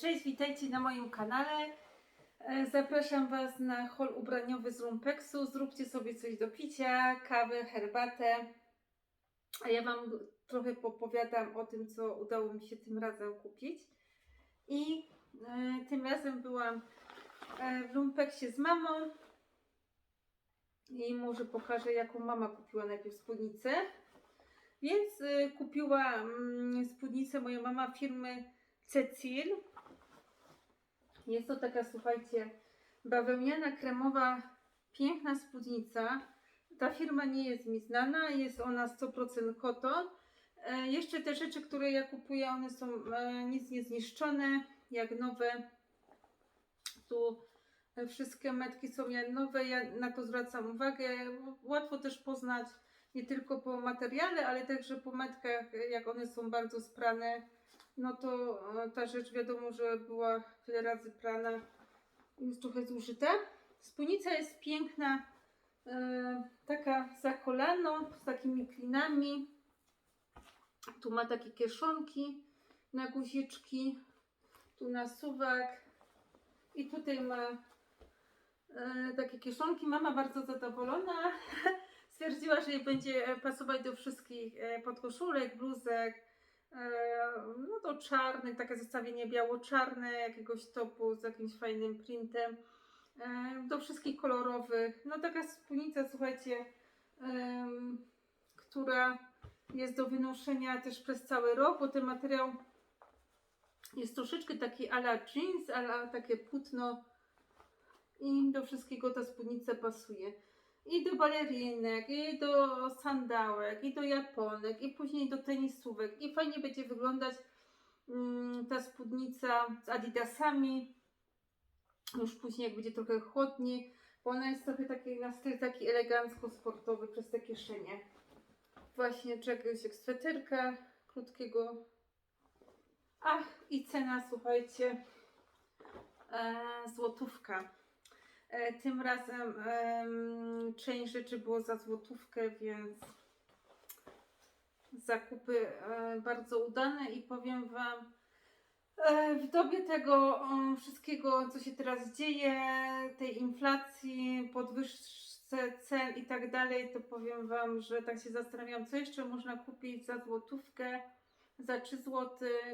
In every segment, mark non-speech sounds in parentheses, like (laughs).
Cześć, witajcie na moim kanale. E, Zapraszam Was na hol ubraniowy z Rumpeksu. Zróbcie sobie coś do picia, kawę, herbatę. A ja Wam trochę popowiadam o tym, co udało mi się tym razem kupić. I e, tym razem byłam e, w Rumpeksie z mamą. I może pokażę, jaką mama kupiła najpierw spódnicę. Więc kupiła mm, spódnicę moja mama firmy Cecil. Jest to taka, słuchajcie, bawełniana, kremowa, piękna spódnica. Ta firma nie jest mi znana, jest ona 100% koton. E, jeszcze te rzeczy, które ja kupuję, one są e, nic nie zniszczone, jak nowe. Tu e, wszystkie metki są jak nowe, ja na to zwracam uwagę. Łatwo też poznać nie tylko po materiale, ale także po metkach, jak one są bardzo sprane, no to e, ta rzecz wiadomo, że była wiele razy prana, jest trochę zużyta. Spódnica jest piękna, e, taka za kolano, z takimi klinami. Tu ma takie kieszonki na guziczki, tu na suwak i tutaj ma e, takie kieszonki. Mama bardzo zadowolona. (laughs) Stwierdziła, że jej będzie pasować do wszystkich podkoszulek, bluzek, no to czarny, takie zestawienie biało-czarne, jakiegoś topu z jakimś fajnym printem, e, do wszystkich kolorowych. No taka spódnica, słuchajcie, która jest do wynoszenia też przez cały rok, bo ten materiał jest troszeczkę taki ala jeans, ala takie płótno i do wszystkiego ta spódnica pasuje i do balerinek, i do sandałek, i do japonek, i później do tenisówek. I fajnie będzie wyglądać mm, ta spódnica z adidasami. Już później, jak będzie trochę chłodniej, bo ona jest trochę taki na styl taki elegancko sportowy przez te kieszenie. Właśnie czegoś jak sweterka krótkiego. Ach, i cena, słuchajcie, e, złotówka. E, Tym razem em, część rzeczy było za złotówkę, więc zakupy e, bardzo udane i powiem Wam, e, w dobie tego wszystkiego, co się teraz dzieje, tej inflacji, podwyżce cen i tak dalej, to powiem Wam, że tak się zastanawiam, co jeszcze można kupić za złotówkę, za 3 zł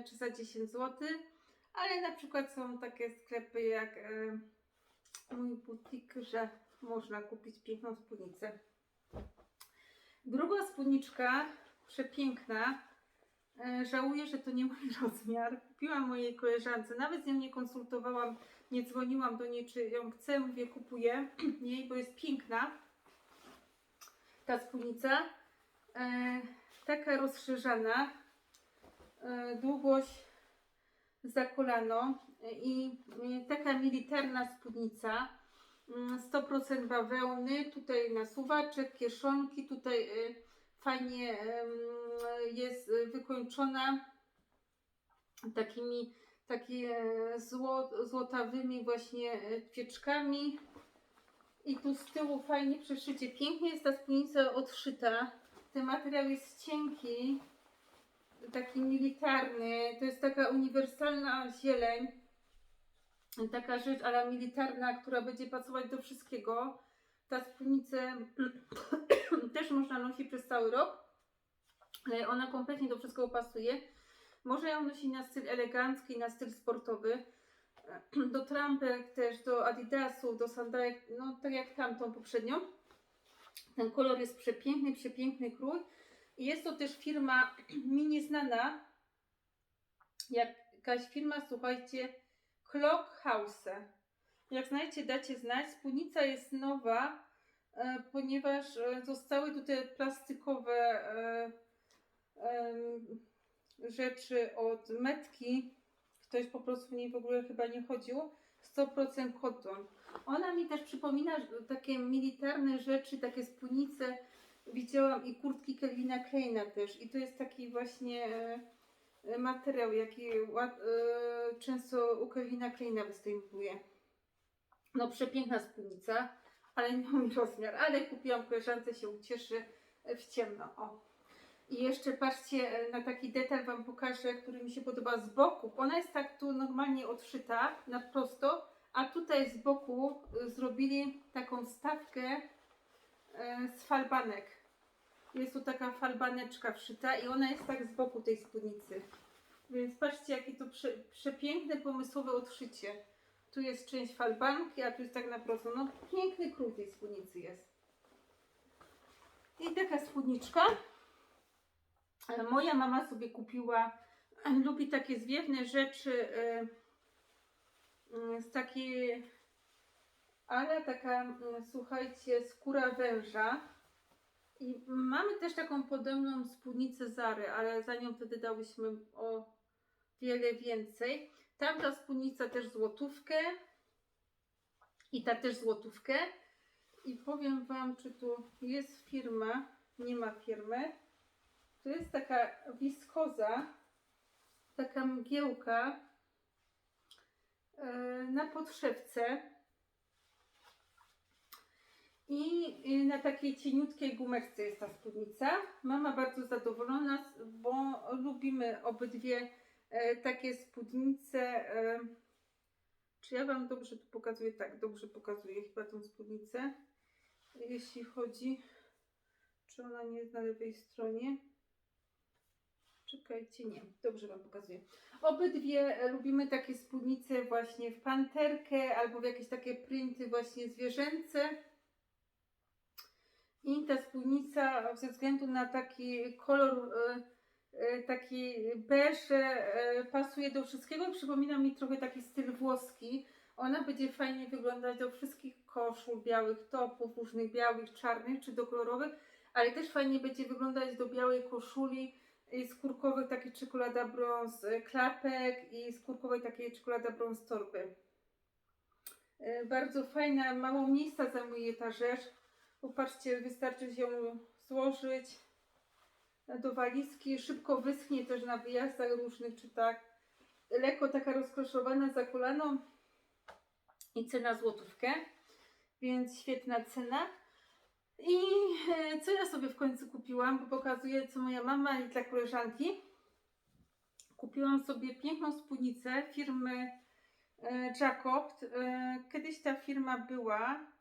czy za 10 zł, ale na przykład są takie sklepy jak mój butik, że można kupić piękną spódnicę. Druga spódniczka, przepiękna. E, Żałuję, że to nie mój (laughs) rozmiar. Kupiłam mojej koleżance, nawet z nią nie konsultowałam, nie dzwoniłam do niej, czy ją chcę, mówię, kupuję (clears throat) jej, bo jest piękna ta spódnica. E, taka rozszerzana, e, długość za kolano i y, taka militarna spódnica. mm, 100% bawełny, tutaj nasuwaczek, kieszonki, tutaj y, fajnie em, jest y, wykończona takimi takie zło, złotawymi właśnie y, kwieczkami. I tu z tyłu fajnie przeszycie. Pięknie jest ta spódnica odszyta. Ten materiał jest cienki, taki militarny. To jest taka uniwersalna zieleń. Taka rzecz, ale militarna, która będzie pasować do wszystkiego. Ta spódnicę (clears throat) też można nosić przez cały rok. ale Ona kompletnie do wszystkiego pasuje. Można ją nosić na styl elegancki, na styl sportowy. (clears throat) Do trampek też, do adidasów, do sandałek, no tak jak tamtą poprzednią. Ten kolor jest przepiękny, przepiękny krój. I jest to też firma (clears throat) mi nieznana. Jakaś firma, słuchajcie, Clock House. Jak znajdziecie, dacie znać. Spódnica jest nowa, e, ponieważ e, zostały tutaj plastikowe e, rzeczy od metki. Ktoś po prostu w niej w ogóle chyba nie chodził. 100% koton. Ona mi też przypomina takie militarne rzeczy, takie spódnice. Widziałam i kurtki Kelvina Kleina też. I to jest taki właśnie materiał, jaki łat, e, często u Kelvina Kleina występuje. No przepiękna spódnica, ale nie mój rozmiar. Ale kupiłam koleżance, się ucieszy e, w ciemno. O. I jeszcze patrzcie e, na taki detal Wam pokażę, który mi się podoba z boku. Ona jest tak tu normalnie odszyta na prosto, a tutaj z boku zrobili taką stawkę z falbanek. Jest tu taka falbaneczka wszyta i ona jest tak z boku tej spódnicy. Więc patrzcie, jakie to prze, przepiękne, pomysłowe odszycie. Tu jest część falbanki, a tu jest tak na prosto. No piękny krój tej spódnicy jest. I taka spódniczka. Moja mama sobie kupiła, (clears throat) lubi takie zwiewne rzeczy e, mm, z takiej, ale taka, mm, słuchajcie, skóra węża. I mamy też taką podobną spódnicę Zary, ale za nią wtedy dałyśmy o wiele więcej. Tamta spódnica też złotówkę i ta też złotówkę. I powiem Wam, czy tu jest firma, nie ma firmy. To jest taka wiskoza, taka mgiełka e, na podszewce i y, na takiej cieniutkiej gumeczce jest ta spódnica. Mama bardzo zadowolona, bo lubimy obydwie e, takie spódnice. E, czy ja Wam dobrze tu pokazuję? Tak, dobrze pokazuję chyba tą spódnicę. Jeśli chodzi, czy ona nie jest na lewej stronie. Czekajcie, nie, dobrze Wam pokazuję. Obydwie e, lubimy takie spódnice właśnie w panterkę albo w jakieś takie printy właśnie zwierzęce. I ta spódnica ze względu na taki kolor, e, e, taki beż, e, pasuje do wszystkiego. Przypomina mi trochę taki styl włoski. Ona będzie fajnie wyglądać do wszystkich koszul, białych topów, różnych białych, czarnych czy do kolorowych, ale też fajnie będzie wyglądać do białej koszuli skórkowych, taki czekolada brąz klapek i skórkowej takiej czekolada brąz torby. Bardzo fajna, mało miejsca zajmuje ta rzecz. Popatrzcie, wystarczy ją złożyć do walizki, szybko wyschnie też na wyjazdach różnych, czy tak. Lekko taka rozkroszowana za kolaną i cena złotówkę, więc świetna cena. I e, co ja sobie w końcu kupiłam, bo pokazuję co moja mama i dla koleżanki. Kupiłam sobie piękną spódnicę firmy e, Jacob. E, Kiedyś ta firma była,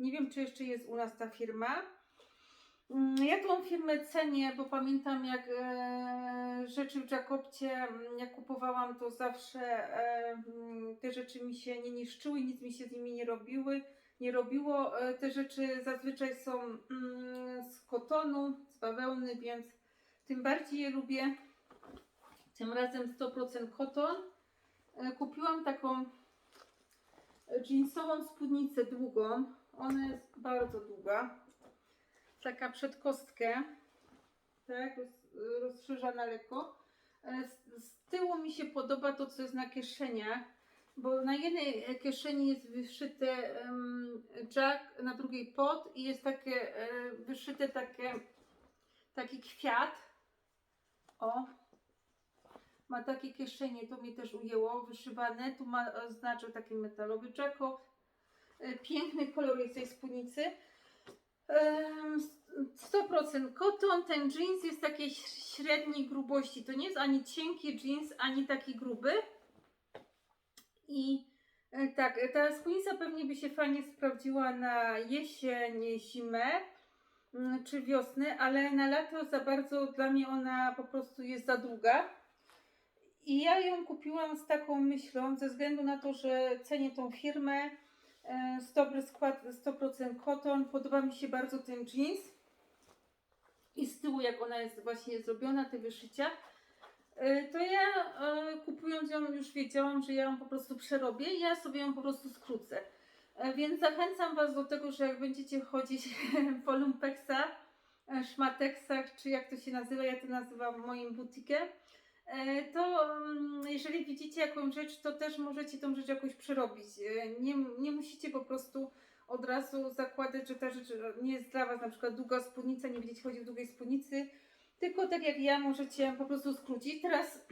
nie wiem czy jeszcze jest u nas ta firma. Mm, Ja tą firmę cenię, bo pamiętam jak e, rzeczy w Jacobcie, mm, jak kupowałam, to zawsze e, mm, te rzeczy mi się nie niszczyły, nic mi się z nimi nie robiły, nie robiło. E, te rzeczy zazwyczaj są mm, z kotonu, z bawełny, więc tym bardziej je lubię. Tym razem 100% koton. E, kupiłam taką jeansową spódnicę długą. Ona jest bardzo długa taka przed kostkę, tak, roz, rozszerzana lekko. Z, z tyłu mi się podoba to, co jest na kieszeniach, bo na jednej kieszeni jest wyszyte um, jack, na drugiej pot i jest takie e, wyszyte takie, taki kwiat. O, ma takie kieszenie, to mnie też ujęło, wyszywane. Tu ma oznaczę taki metalowy jackot. Piękny kolor jest tej spódnicy. Em, 100% koton, ten jeans jest takiej średniej grubości. To nie jest ani cienki jeans, ani taki gruby. I e, tak, ta spódnica pewnie by się fajnie sprawdziła na jesień, zimę mm, czy wiosnę, ale na lato za bardzo dla mnie ona po prostu jest za długa. I ja ją kupiłam z taką myślą, ze względu na to, że cenię tą firmę, e, z dobry skład, 100% koton, podoba mi się bardzo ten jeans. I z tyłu jak ona jest właśnie zrobiona, te wyszycia, e, to ja e, kupując ją już wiedziałam, że ja ją po prostu przerobię i ja sobie ją po prostu skrócę. E, Więc zachęcam Was do tego, że jak będziecie chodzić (laughs) po lumpeksach, e, szmateksach, czy jak to się nazywa, ja to nazywam moim butikiem, e, to mm, jeżeli widzicie jakąś rzecz, to też możecie tą rzecz jakoś przerobić. E, Nie, nie musicie po prostu od razu zakładać, że ta rzecz nie jest dla Was, na przykład długa spódnica, nie będziecie chodzić w długiej spódnicy, tylko tak jak ja możecie po prostu skrócić. Teraz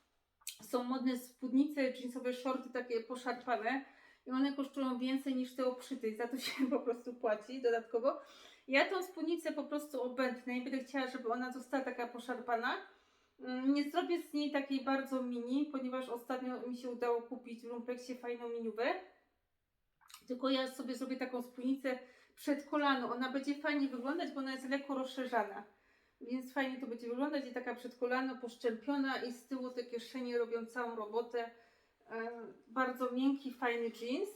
(clears throat) są modne spódnice, jeansowe shorty takie poszarpane i one kosztują więcej niż te obszyte i za to się (laughs) po prostu płaci dodatkowo. Ja tą spódnicę po prostu obędnę i będę chciała, żeby ona została taka poszarpana. Mm, Nie zrobię z niej takiej bardzo mini, ponieważ ostatnio mi się udało kupić w Lumpeksie fajną miniówę. Tylko ja sobie zrobię taką spódnicę przed kolano. Ona będzie fajnie wyglądać, bo ona jest lekko rozszerzana. Więc fajnie to będzie wyglądać i taka przed kolano poszczępiona i z tyłu te kieszenie robią całą robotę. E, bardzo miękki, fajny jeans.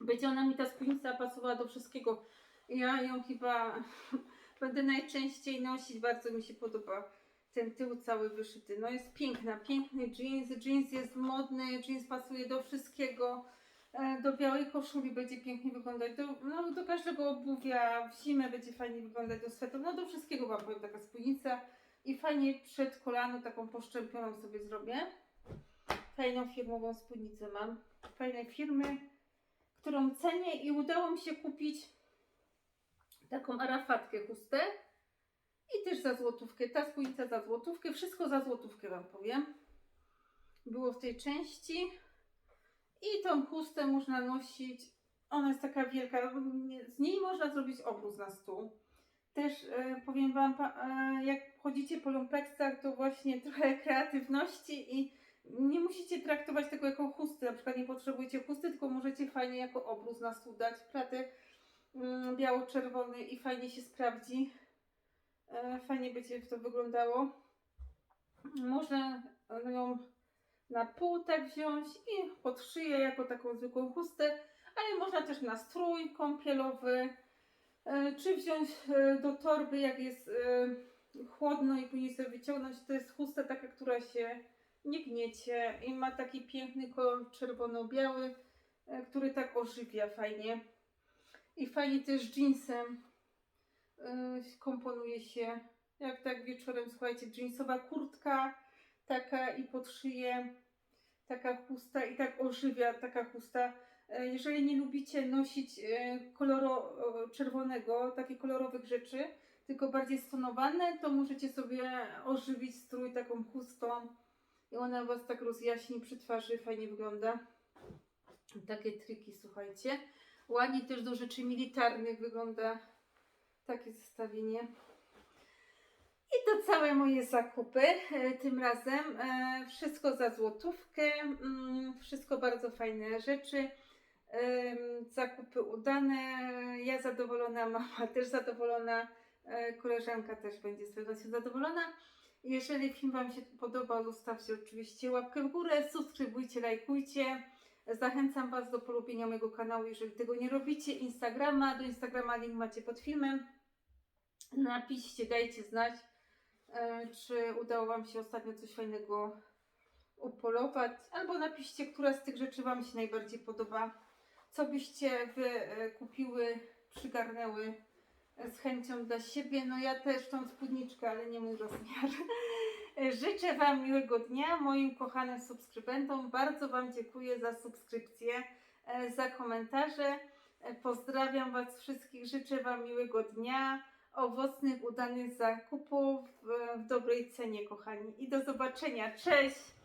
Będzie ona mi ta spódnica pasowała do wszystkiego. Ja ją chyba (laughs) będę najczęściej nosić, bardzo mi się podoba ten tył cały wyszyty. No jest piękna, piękny jeans, jeans jest modny, jeans pasuje do wszystkiego. E, Do białej koszuli będzie pięknie wyglądać, do, no, do każdego obuwia, w zimę będzie fajnie wyglądać, do swetu, no do wszystkiego Wam powiem taka spódnica. I fajnie przed kolano taką poszczępioną sobie zrobię. Fajną firmową spódnicę mam, fajnej firmy, którą cenię i udało mi się kupić taką arafatkę chustę i też za złotówkę. Ta spódnica za złotówkę, wszystko za złotówkę Wam powiem. Było w tej części. I tą chustę można nosić. Ona jest taka wielka. Z niej można zrobić obrus na stół. Też e, powiem Wam, e, jak chodzicie po lumpeksach, to właśnie (laughs) trochę kreatywności i nie musicie traktować tego jako chusty. Na przykład nie potrzebujecie chusty, tylko możecie fajnie jako obrus na stół dać. Platy mm, biało-czerwony i fajnie się sprawdzi. Fajnie będzie to wyglądało. Można ją na pół tak wziąć i pod szyję jako taką zwykłą chustę, ale można też na strój kąpielowy, e, czy wziąć e, do torby, jak jest e, chłodno i później sobie wyciągnąć. To jest chusta taka, która się nie gniecie i ma taki piękny kolor czerwono-biały, który tak ożywia fajnie. I fajnie też jeansem komponuje się, jak tak wieczorem, słuchajcie, jeansowa kurtka, taka i pod szyję, taka chusta i tak ożywia taka chusta. E, Jeżeli nie lubicie nosić e, koloro e, czerwonego, takich kolorowych rzeczy, tylko bardziej stonowane, to możecie sobie ożywić strój taką chustą i ona was tak rozjaśni przy twarzy, fajnie wygląda. Takie triki, słuchajcie. Ładnie też do rzeczy militarnych wygląda takie zestawienie. I to całe moje zakupy e, tym razem. E, Wszystko za złotówkę, mm, wszystko bardzo fajne rzeczy. Zakupy udane, ja zadowolona, (laughs) mama też zadowolona, e, koleżanka też będzie z pewnością zadowolona. Jeżeli film Wam się podobał, zostawcie oczywiście łapkę w górę, subskrybujcie, lajkujcie. Zachęcam Was do polubienia mojego kanału, jeżeli tego nie robicie. Instagrama, do Instagrama link macie pod filmem. Napiszcie, dajcie znać, e, czy udało Wam się ostatnio coś fajnego upolować, albo napiszcie, która z tych rzeczy Wam się najbardziej podoba, co byście Wy e, kupiły, przygarnęły e, z chęcią dla siebie. No ja też tą spódniczkę, ale nie mój rozmiar. Życzę Wam miłego dnia, moim kochanym subskrybentom. Bardzo Wam dziękuję za subskrypcję, za komentarze. Pozdrawiam Was wszystkich, życzę Wam miłego dnia, owocnych, udanych zakupów e, w dobrej cenie, kochani. I do zobaczenia. Cześć!